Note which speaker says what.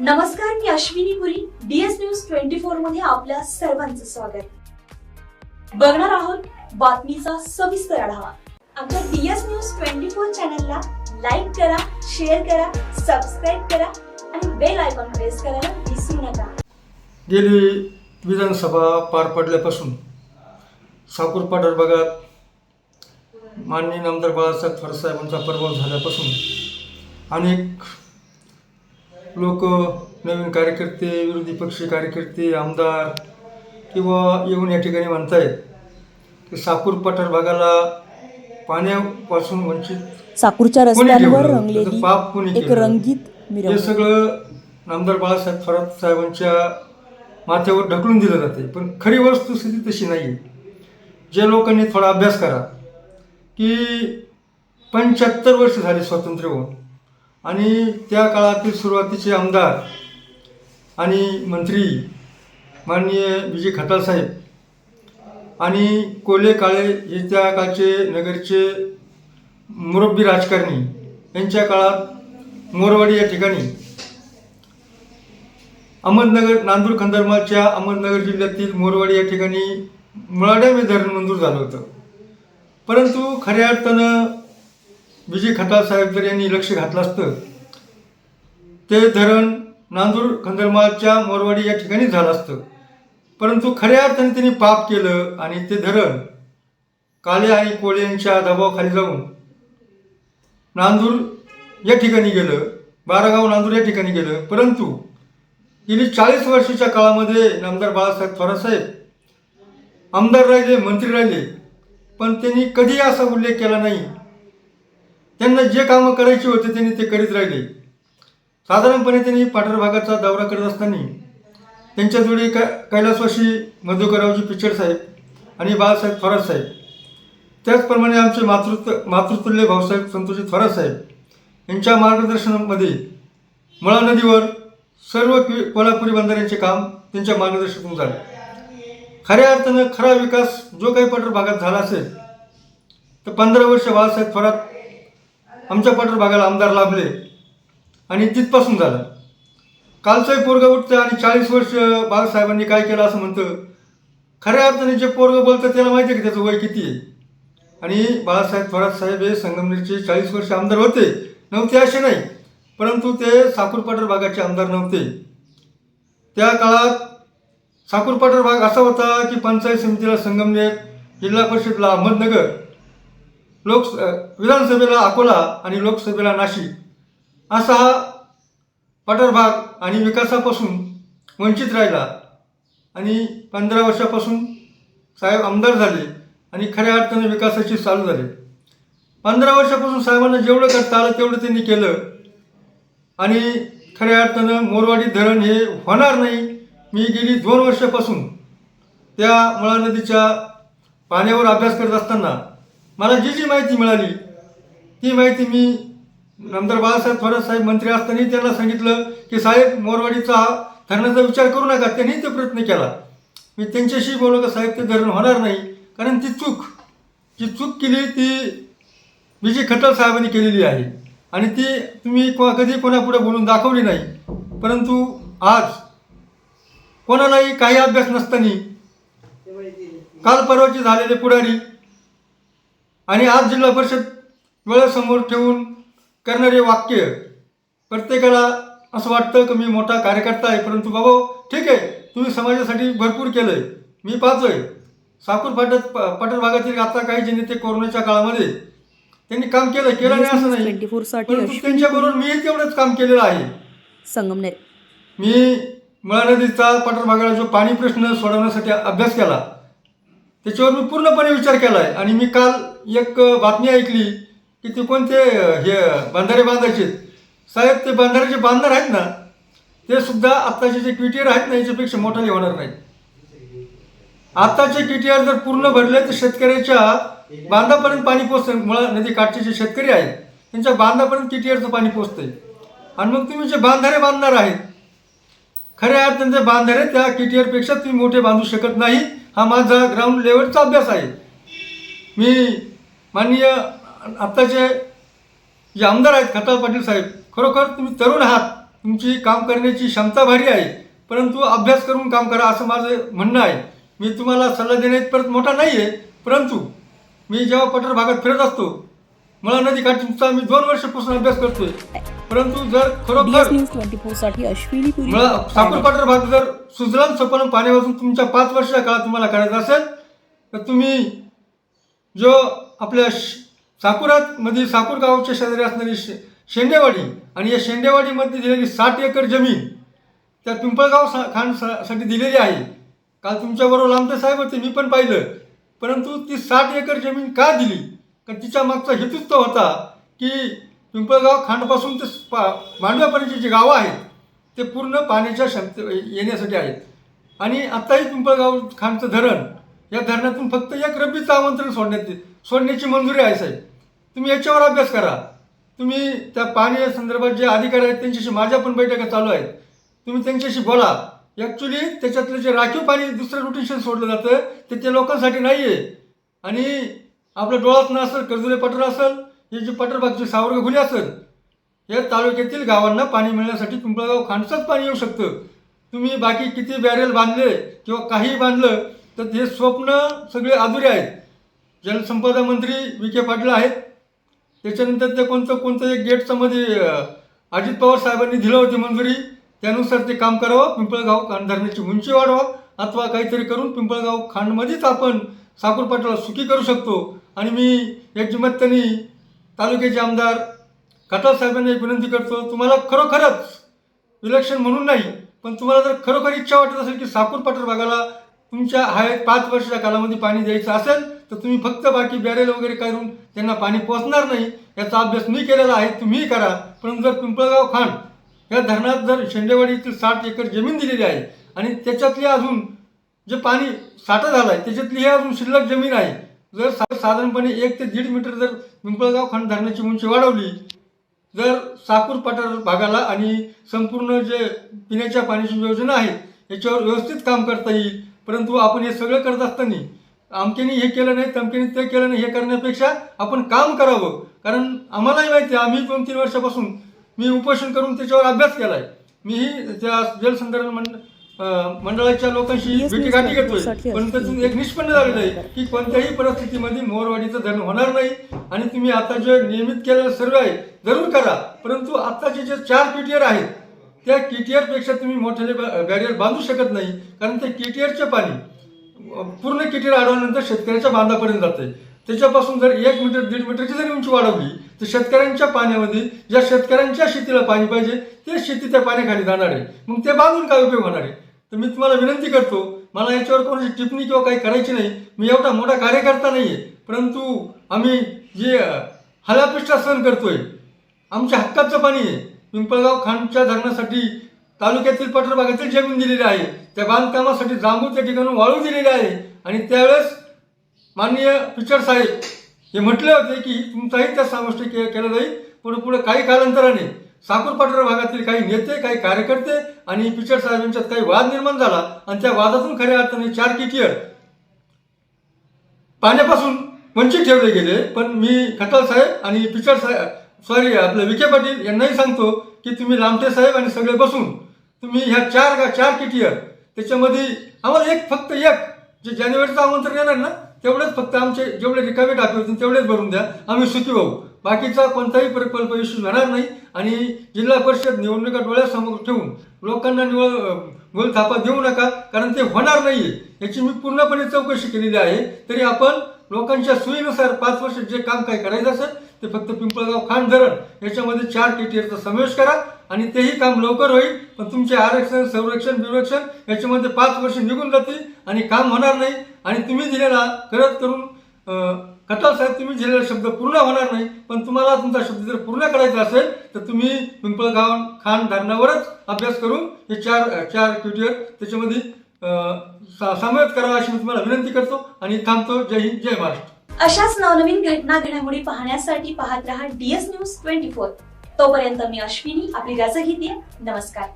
Speaker 1: नमस्कार मी Ashwini Puri. DS News twenty फोरमध्ये आपल्या सर्वांचं स्वागत. बघणार आहोत बातमीचा सविस्तर आढावा. आमच्या डीएस न्यूज ट्वेंटी फोर चॅनलला लाईक करा शेअर करा सबस्क्राईब करा आणि बेल आयकॉन प्रेस करायला विसरू नका.
Speaker 2: गेली विधानसभा पार पडल्यापासून साकूर पाडर भागात माननीय नामदार बाळासाहेब थोरसाहेबांचा प्रभाव झाल्यापासून अनेक लोक नवीन कार्यकर्ते विरोधी पक्षी कार्यकर्ते आमदार किंवा येऊन या ठिकाणी म्हणतायत की साकूर पठार भागाला पाण्यापासून वंचित
Speaker 3: साकूरच्या रस्त्यांवर? रंगलेली
Speaker 2: पाप कोणी
Speaker 3: एक? रंगीत
Speaker 2: हे सगळं नामदार बाळासाहेब थोरात साहेबांच्या माथ्यावर ढकलून दिलं जाते पण खरी वस्तुस्थिती तशी नाही जे लोकांनी थोडा अभ्यास करा की पंच्याहत्तर वर्ष झाली स्वातंत्र्य होऊन आणि त्या काळातील सुरुवातीचे आमदार आणि मंत्री माननीय विजय खताळ साहेब आणि कोले काळे हे त्या काळचे नगरचे मुरब्बी राजकारणी यांच्या काळात मोरवाडी या ठिकाणी अहमदनगर नांदूर खंदरमालच्या अहमदनगर जिल्ह्यातील मोरवाडी या ठिकाणी मुळाड्यामे धरण मंजूर झालं होतं. परंतु खऱ्या अर्थानं विजय खताळ साहेब जर यांनी लक्ष घातलं असतं ते धरण नांदूर खंदरमालच्या मोरवाडी या ठिकाणी झालं असतं. परंतु खऱ्या अर्थाने त्यांनी पाप केलं आणि ते धरण काले आणि कोळे यांच्या दबावाखाली जाऊन नांदूर या ठिकाणी गेलं बारागाव नांदूर या ठिकाणी गेलं. परंतु गेली चाळीस वर्षाच्या काळामध्ये नामदार बाळासाहेब थोरासाहेब आमदार राहिले मंत्री राहिले पण त्यांनी कधी असा उल्लेख केला नाही. त्यांना जे कामं करायची होते त्यांनी ते करीत राहिले. साधारणपणे त्यांनी पाठर भागाचा दौरा करत असताना त्यांच्या जोडी कै कैलासवाशी मधुकररावजी पिचड साहेब आणि बाळासाहेब थोरात साहेब. त्याचप्रमाणे आमचे मातृत्व मातृतुल्य भाऊसाहेब संतोषी थोरात साहेब यांच्या मार्गदर्शनामध्ये मुळा नदीवर सर्व कि कोल्हापुरी बंधाऱ्यांचे काम त्यांच्या मार्गदर्शनातून झाले. खऱ्या अर्थानं खरा विकास जो काही पठार भागात झाला असेल तर पंधरा वर्ष बाळासाहेब थोरात आमच्या पाठवर भागाला आमदार लाभले. आणि तिथपासून झालं. कालचंही पोरगं उठतं आणि चाळीस वर्ष बाळासाहेबांनी काय केलं असं म्हणतं. खऱ्या अर्थाने जे पोरगं बोलतं त्याला माहिती आहे की त्याचं वय किती आहे. आणि बाळासाहेब थोरात साहेब हे संगमनेरचे चाळीस वर्ष आमदार होते. नव्हते असे नाही. परंतु ते साकूरपाटर भागाचे आमदार नव्हते. त्या काळात साकूरपाटर भाग असा होता की पंचायत समितीला संगमनेर जिल्हा परिषदला अहमदनगर लोक विधानसभेला अकोला आणि लोकसभेला नाशिक असा हा पठार भाग आणि विकासापासून वंचित राहिला आणि पंधरा वर्षापासून साहेब आमदार झाले आणि खऱ्या अर्थाने विकासाची चालू झाली. पंधरा वर्षापासून साहेबांना जेवढं करता आलं तेवढं त्यांनी केलं आणि खऱ्या अर्थानं मोरवाडी धरण हे होणार नाही. मी गेली दोन वर्षापासून त्या मुळा नदीच्या पाण्यावर अभ्यास करत असताना मला जी जी माहिती मिळाली ती माहिती मी आमदार बाळासाहेब थोरात साहेब मंत्री असतानाही त्यांना सांगितलं की साहेब मोरवाडीचा हा धरणाचा विचार करू नका त्यांनी ते प्रयत्न केला. मी त्यांच्याशी बोललो का साहेब ते धरण होणार नाही कारण ती चूक जी चूक केली ती विजय खट्टर साहेबांनी केलेली आहे. आणि ती तुम्ही को कधी कोणापुढे बोलून दाखवली नाही. परंतु आज कोणालाही काही अभ्यास नसताना काल परवाचे झालेले पुढारी आणि आज जिल्हा परिषद डोळ्यासमोर ठेवून करणारे वाक्य प्रत्येकाला असं वाटतं की मी मोठा कार्यकर्ता आहे परंतु बाबा ठीक आहे तुम्ही समाजासाठी भरपूर केलं आहे मी पाहतोय. साकूर फाटत पाटण भागातील आता काही जे नेते कोरोनाच्या काळामध्ये त्यांनी काम केलं केलं नाही असं नाही.
Speaker 3: 24 साठी
Speaker 2: परंतु
Speaker 3: अश्विनी
Speaker 2: त्यांच्याबरोबर मीही तेवढंच काम केलेलं आहे.
Speaker 3: संगमनेर
Speaker 2: मी मुळा नदीचा पठार भागाला जो पाणी प्रश्न सोडवण्यासाठी अभ्यास केला त्याच्यावर मी पूर्णपणे विचार केला आहे आणि मी काल एक बातमी ऐकली की ते कोणते हे बांधारे बांधायचे. साहेब ते बांधारे जे बांधणार आहेत ना ते सुद्धा आत्ताचे जे क्विटियर आहेत ना याच्यापेक्षा मोठाले होणार नाही. आत्ताचे क्विटियर जर पूर्ण भरले तर शेतकऱ्याच्या बांधापर्यंत पाणी पोचतं मुळा नदी काठचे जे शेतकरी आहेत त्यांच्या बांधापर्यंत क्विटियरचं पाणी पोचतंय आणि मग तुम्ही जे बांधारे बांधणार आहेत खऱ्या अर्थाने ते बांधारे त्या के टी आरपेक्षा तुम्ही मोठे बांधू शकत नाही. हा माझा ग्राउंड लेवलचा अभ्यास आहे. मी माननीय आत्ताचे जे आमदार आहेत खताल पाटील साहेब खरोखर तुम्ही तरुण आहात. तुमची काम करण्याची क्षमता भारी आहे. परंतु अभ्यास करून काम करा असं माझं म्हणणं आहे. मी तुम्हाला सल्ला देण्यात परत मोठा नाही आहे परंतु मी जेव्हा पठार भागात फिरत असतो मला नदी काठीचा मी दोन वर्षापासून अभ्यास करतोय. परंतु जर खरोखर
Speaker 3: न्यूज ट्वेंटी फोरसाठी अश्विनी पुरी
Speaker 2: साखर पाटर भाग जर सुजलाम सपन पाण्यापासून तुमच्या पाच वर्षाच्या काळात तुम्हाला करायचं असेल तर तुम्ही जो आपल्या साकुरात मध्ये साकूर गावाच्या शेजारी असणारी शे शेंडेवाडी आणि या शेंडेवाडीमध्ये दिलेली साठ एकर जमीन त्या पिंपळगाव सा खानसाठी दिलेली आहे. काल तुमच्याबरोबर लांबते साहेब होते मी पण पाहिलं. परंतु ती साठ एकर जमीन का दिली? कारण तिच्या मागचा हेतूच तो होता की पिंपळगाव खांडपासून ते पा मांडव्यापर्यंतची जी गावं आहेत ते पूर्ण पाण्याच्या क्षमते येण्यासाठी आहेत. आणि आत्ताही पिंपळगाव खांडचं धरण या धरणातून फक्त एक रब्बीचं आमंत्रण सोडण्यात सोडण्याची मंजुरी आहे साहेब. तुम्ही याच्यावर अभ्यास करा. तुम्ही त्या पाणी संदर्भात जे अधिकारी आहेत त्यांच्याशी माझ्या पण बैठका चालू आहेत. तुम्ही त्यांच्याशी बोला. ॲक्च्युली त्याच्यातलं जे राखीव पाणी दुसरं रोटेशन सोडलं जातं ते त्या लोकांसाठी नाही आहे आणि आपलं डोळातनं असेल कर्जुले पटर असेल ही जी पटरबागची सावर्ग खुले असेल या तालुक्यातील गावांना पाणी मिळण्यासाठी पिंपळगाव खांडसंच पाणी येऊ शकतं. तुम्ही बाकी किती बॅरेल बांधले किंवा काही बांधलं तर हे स्वप्न सगळे अधुरे आहेत. जलसंपदा मंत्री विखे पाटील आहेत. त्याच्यानंतर ते कोणतं कोणतं एक गेटचं मध्ये अजित पवार साहेबांनी दिलं होती मंजुरी त्यानुसार ते काम करावं पिंपळगाव खांड धरणाची उंची वाढवा अथवा काहीतरी करून पिंपळगाव खांडमध्येच आपण साखरपाटाला सुखी करू शकतो. आणि मी याची त्यांनी तालुक्याचे आमदार खटाल साहेबांना एक विनंती करतो तुम्हाला खरोखरच इलेक्शन म्हणून नाही पण तुम्हाला जर खरोखर इच्छा वाटत असेल की साकूर पाटर भागाला तुमच्या हाय पाच वर्षाच्या कालामध्ये पाणी द्यायचं असेल तर तुम्ही फक्त बाकी बॅरेल वगैरे करून त्यांना पाणी पोचणार नाही याचा अभ्यास मी केलेला आहे तुम्हीही करा. पण जर पिंपळगाव खांड या धरणात जर शेंडेवाडीतील साठ एकर जमीन दिलेली आहे आणि त्याच्यातली अजून जे पाणी साठा झाला आहे त्याच्यातली ही अजून शिल्लक जमीन आहे जर साधारणपणे एक ते दीड मीटर जर पिंपळगाव खांड धरणाची उंची वाढवली जर साकूर पठार भागाला आणि संपूर्ण जे पिण्याच्या पाण्याची योजना आहे याच्यावर व्यवस्थित काम करता येईल. परंतु आपण हे सगळं करत असताना आमक्याने हे केलं नाही तमक्याने ते केलं नाही हे करण्यापेक्षा आपण काम करावं. कारण आम्हालाही माहिती आहे आम्ही दोन तीन वर्षापासून मी उपोषण करून त्याच्यावर अभ्यास केला आहे मीही त्या जलसंधारण मंडळ मंडळाच्या लोकांशी भेटीगाठी
Speaker 3: साठी
Speaker 2: पण त्यातून एक निष्पन्न झालेलं आहे की कोणत्याही परिस्थितीमध्ये मोरवाडीचं धरण होणार नाही आणि तुम्ही आता जे नियमित केलेलं सर्व आहे जरूर करा. परंतु आत्ताचे जे चार पीटीआर आहेत त्या पेक्षा तुम्ही मोठे बॅरियर बांधू शकत नाही. कारण ते केटीआरचे पाणी पूर्ण केटीआर अडवल्यानंतर शेतकऱ्याच्या बांधापर्यंत जाते त्याच्यापासून जर एक मीटर दीड मीटरची जरी उंची वाढवली तर शेतकऱ्यांच्या पाण्यामध्ये ज्या शेतकऱ्यांच्या शेतीला पाणी पाहिजे ते शेती त्या पाण्याखाली जाणार आहे. मग ते बांधून काय उपयोग होणार आहे? तर मी तुम्हाला विनंती करतो मला याच्यावर कोणाची टिप्पणी किंवा काही करायची नाही. मी एवढा मोठा कार्यकर्ता नाही आहे परंतु आम्ही जे अं, सहन करतोय आमच्या हक्काचं पाणी आहे. पिंपळगाव खांडच्या धरणासाठी तालुक्यातील पठार जमीन दिलेली आहे. त्या बांधकामासाठी जांभूळ त्या ठिकाणी वाळू दिलेली आहे. आणि त्यावेळेस माननीय पिचर साहेब हे म्हटले होते की तुमचाही त्या समाविष्ट के केलं जाईल पुढे पुढे काही कालांतराने साकूर पठार भागातील काही नेते काही कार्यकर्ते आणि पिचड साहेब यांच्यात काही वाद निर्माण झाला आणि त्या वादातून खऱ्या अर्थाने चार किटियर पाण्यापासून वंचित ठेवले गेले पण मी खटाल साहेब आणि पिचड साहेब सॉरी आपले विखे पाटील यांनाही सांगतो की तुम्ही लामटे साहेब आणि सगळे बसून तुम्ही ह्या चार गा चार किटियर त्याच्यामध्ये आम्हाला एक फक्त एक जे जानेवारीचं आमंत्रण येणार ना तेवढेच फक्त आमचे जेवढे रिकामे टाके होते तेवढेच भरून द्या. आम्ही सुखी भाऊ. बाकीचा कोणताही प्रकल्प इश्यू होणार नाही आणि जिल्हा परिषद निवडणुका डोळ्यासमोर ठेवून लोकांना निवड गोल थापा देऊ नका कारण ते होणार नाहीये. याची मी पूर्णपणे चौकशी केलेली आहे. तरी आपण लोकांच्या सोयीनुसार पाच वर्ष जे काम काय करायचं असेल ते फक्त पिंपळगाव खान धरण याच्यामध्ये चार केटीआरचा समावेश करा आणि तेही काम लवकर होईल पण तुमचे आरक्षण संरक्षण बिरक्षण याच्यामध्ये पाच वर्ष निघून जातील आणि काम होणार नाही. आणि तुम्ही दिलेला करत करून कथा साहेब तुम्ही दिलेला शब्द पूर्ण होणार नाही पण तुम्हाला तुमचा शब्द जर पूर्ण करायचा असेल तर तुम्ही पिंपळगाव खान धरणावरच अभ्यास करून हे चार चार क्युटीवर त्याच्यामध्ये सामायिक करावा अशी मी तुम्हाला विनंती करतो आणि थांबतो. जय हिंद जय महाराष्ट्र.
Speaker 1: अशाच नवनवीन घटना घडामोडी पाहण्यासाठी पाहत रहा डीएस न्यूज ट्वेंटी फोर. तोपर्यंत मी अश्विनी आपली रजा घेते नमस्कार.